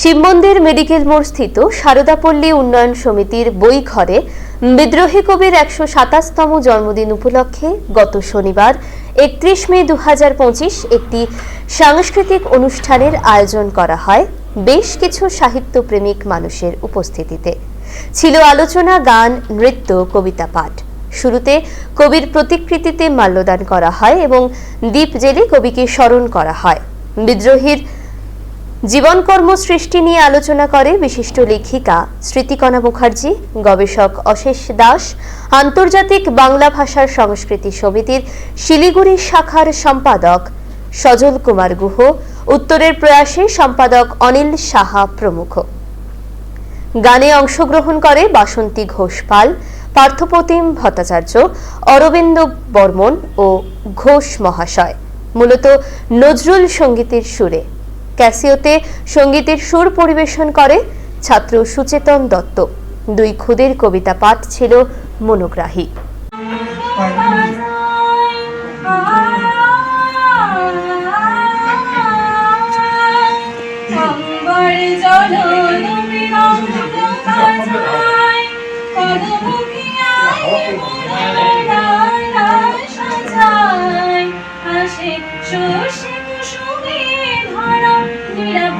শিব মন্দির মেডিকেল মোড় স্থিত সারদাপল্লী উন্নয়ন সমিতির বই ঘরে বিদ্রোহী কবির একশো সাতাশতম জন্মদিন উপলক্ষে গত শনিবার একত্রিশ মে দু একটি সাংস্কৃতিক অনুষ্ঠানের আয়োজন করা হয় বেশ কিছু সাহিত্যপ্রেমিক মানুষের উপস্থিতিতে। ছিল আলোচনা, গান, নৃত্য, কবিতা পাঠ। শুরুতে কবির প্রতিকৃতিতে মাল্যদান করা হয় এবং দ্বীপ জেলে কবিকে স্মরণ করা হয়। বিদ্রোহীর জীবনকর্ম সৃষ্টি নিয়ে আলোচনা করে বিশিষ্ট লেখিকা স্মৃতিকণা মুখার্জি, গবেষক অশেষ দাস, আন্তর্জাতিক বাংলা ভাষার সংস্কৃতি সমিতির শিলিগুড়ি শাখার সম্পাদক সজল কুমার গুহ, উত্তরের প্রয়াসে সম্পাদক অনিল সাহা প্রমুখ। গানে অংশগ্রহণ করে বাসন্তী ঘোষ পাল পার্থপ্রতিম ভট্টাচার্য, অরবিন্দ বর্মন ও ঘোষ মহাশয়, মূলত নজরুল সঙ্গীতের সুরে। ক্যাসিওতে সঙ্গীতের সুর পরিবেশন করে ছাত্র সুচেতন দত্ত। দুই খুদের কবিতা পাঠ ছিল মনোগ্রাহী। অম্বর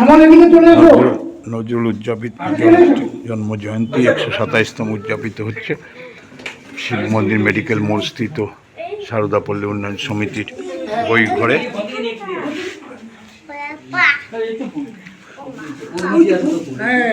শ্যামল এদিকে চলে এসো। নজরুল- উদযাপিত জন্ম জয়ন্তী একশো সাতাইশতম উদযাপিত হচ্ছে। শিব মন্দির মেডিকেল মোড় স্থিত সারদাপল্লী উন্নয়ন সমিতির বই ঘরে। হ্যাঁ